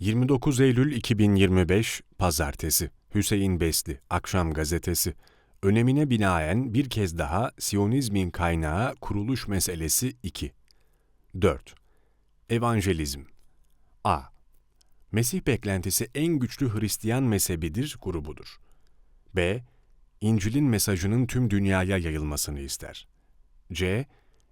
29 Eylül 2025 Pazartesi Hüseyin Besli Akşam Gazetesi Önemine binaen bir kez daha Siyonizmin kaynağı kuruluş meselesi 2 4. Evangelizm A. Mesih beklentisi en güçlü Hristiyan mezhebidir grubudur. B. İncil'in mesajının tüm dünyaya yayılmasını ister. C.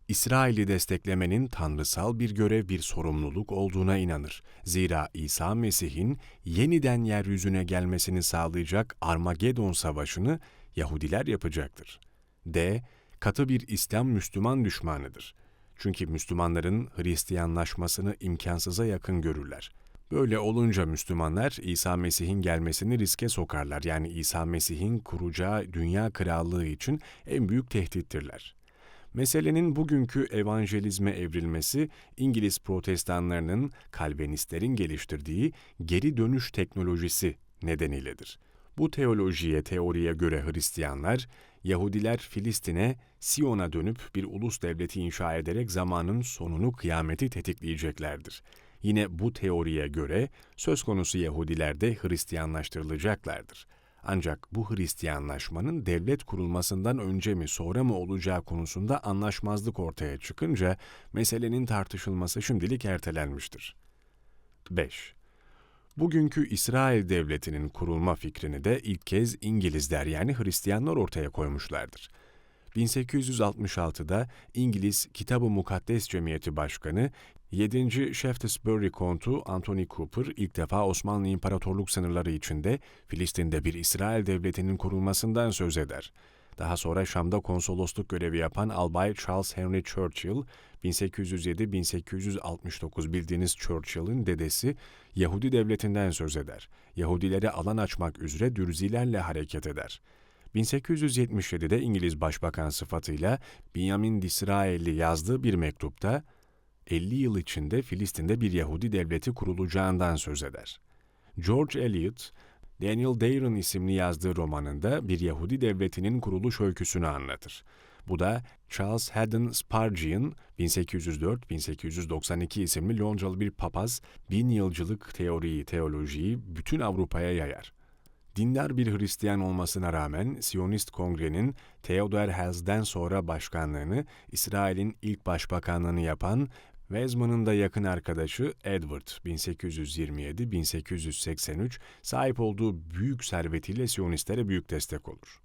İsrail'i desteklemenin tanrısal bir görev, bir sorumluluk olduğuna inanır. Zira İsa Mesih'in yeniden yeryüzüne gelmesini sağlayacak Armagedon Savaşı'nı Yahudiler yapacaktır. D. Katı bir İslam Müslüman düşmanıdır. Çünkü Müslümanların Hristiyanlaşmasını imkansıza yakın görürler. Böyle olunca Müslümanlar İsa Mesih'in gelmesini riske sokarlar. Yani İsa Mesih'in kuracağı dünya krallığı için en büyük tehdittirler. Meselenin bugünkü evangelizme evrilmesi, İngiliz protestanlarının, Kalvinistlerin geliştirdiği geri dönüş teknolojisi nedeniyledir. Bu teolojiye, teoriye göre Hristiyanlar, Yahudiler Filistin'e, Siyon'a dönüp bir ulus devleti inşa ederek zamanın sonunu kıyameti tetikleyeceklerdir. Yine bu teoriye göre söz konusu Yahudiler de Hristiyanlaştırılacaklardır. Ancak bu Hristiyanlaşmanın devlet kurulmasından önce mi sonra mı olacağı konusunda anlaşmazlık ortaya çıkınca meselenin tartışılması şimdilik ertelenmiştir. 5. Bugünkü İsrail Devleti'nin kurulma fikrini de ilk kez İngilizler yani Hristiyanlar ortaya koymuşlardır. 1866'da İngiliz Kitab-ı Mukaddes Cemiyeti Başkanı 7. Shaftesbury Kontu Anthony Cooper ilk defa Osmanlı İmparatorluk sınırları içinde Filistin'de bir İsrail devletinin kurulmasından söz eder. Daha sonra Şam'da konsolosluk görevi yapan Albay Charles Henry Churchill, 1807-1869 bildiğiniz Churchill'in dedesi Yahudi devletinden söz eder. Yahudilere alan açmak üzere dürzilerle hareket eder. 1877'de İngiliz Başbakan sıfatıyla Benjamin Disraeli yazdığı bir mektupta 50 yıl içinde Filistin'de bir Yahudi devleti kurulacağından söz eder. George Eliot, Daniel Dayron isimli yazdığı romanında bir Yahudi devletinin kuruluş öyküsünü anlatır. Bu da Charles Haddon Spurgeon 1804-1892 isimli Londralı bir papaz bin yılcılık teoriyi, teolojiyi bütün Avrupa'ya yayar. Dindar bir Hristiyan olmasına rağmen Siyonist Kongre'nin Theodor Herzl'den sonra başkanlığını, İsrail'in ilk başbakanlığını yapan Weizmann'ın da yakın arkadaşı Edward 1827-1883 sahip olduğu büyük servetiyle Siyonistlere büyük destek olur.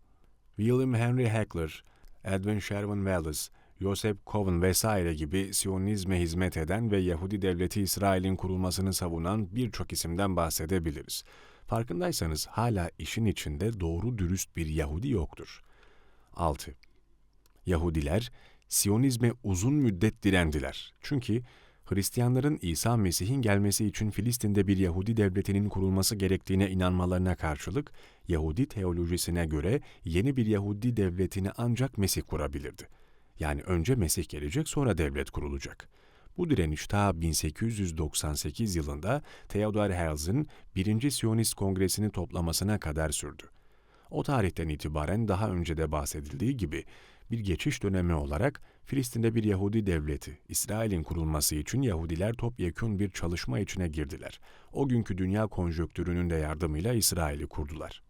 William Henry Hackler, Edwin Sherwin Wallace, Joseph Cowen vesaire gibi Siyonizme hizmet eden ve Yahudi devleti İsrail'in kurulmasını savunan birçok isimden bahsedebiliriz. Farkındaysanız hala işin içinde doğru dürüst bir Yahudi yoktur. 6. Yahudiler Siyonizme uzun müddet direndiler. Çünkü Hristiyanların İsa Mesih'in gelmesi için Filistin'de bir Yahudi devletinin kurulması gerektiğine inanmalarına karşılık, Yahudi teolojisine göre yeni bir Yahudi devletini ancak Mesih kurabilirdi. Yani önce Mesih gelecek sonra devlet kurulacak. Bu direniş ta 1898 yılında Theodor Herzl'in 1. Siyonist Kongresi'ni toplamasına kadar sürdü. O tarihten itibaren daha önce de bahsedildiği gibi bir geçiş dönemi olarak Filistin'de bir Yahudi devleti, İsrail'in kurulması için Yahudiler topyekun bir çalışma içine girdiler. O günkü dünya konjöktürünün de yardımıyla İsrail'i kurdular.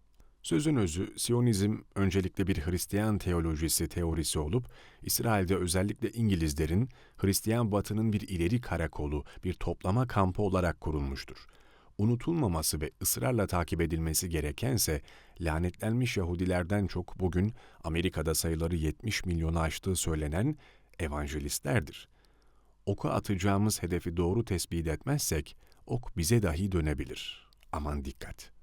Sözün özü, Siyonizm öncelikle bir Hristiyan teolojisi teorisi olup, İsrail'de özellikle İngilizlerin, Hristiyan batının bir ileri karakolu, bir toplama kampı olarak kurulmuştur. Unutulmaması ve ısrarla takip edilmesi gerekense, lanetlenmiş Yahudilerden çok bugün Amerika'da sayıları 70 milyonu aştığı söylenen evangelistlerdir. Oku atacağımız hedefi doğru tespit etmezsek, ok bize dahi dönebilir. Aman dikkat!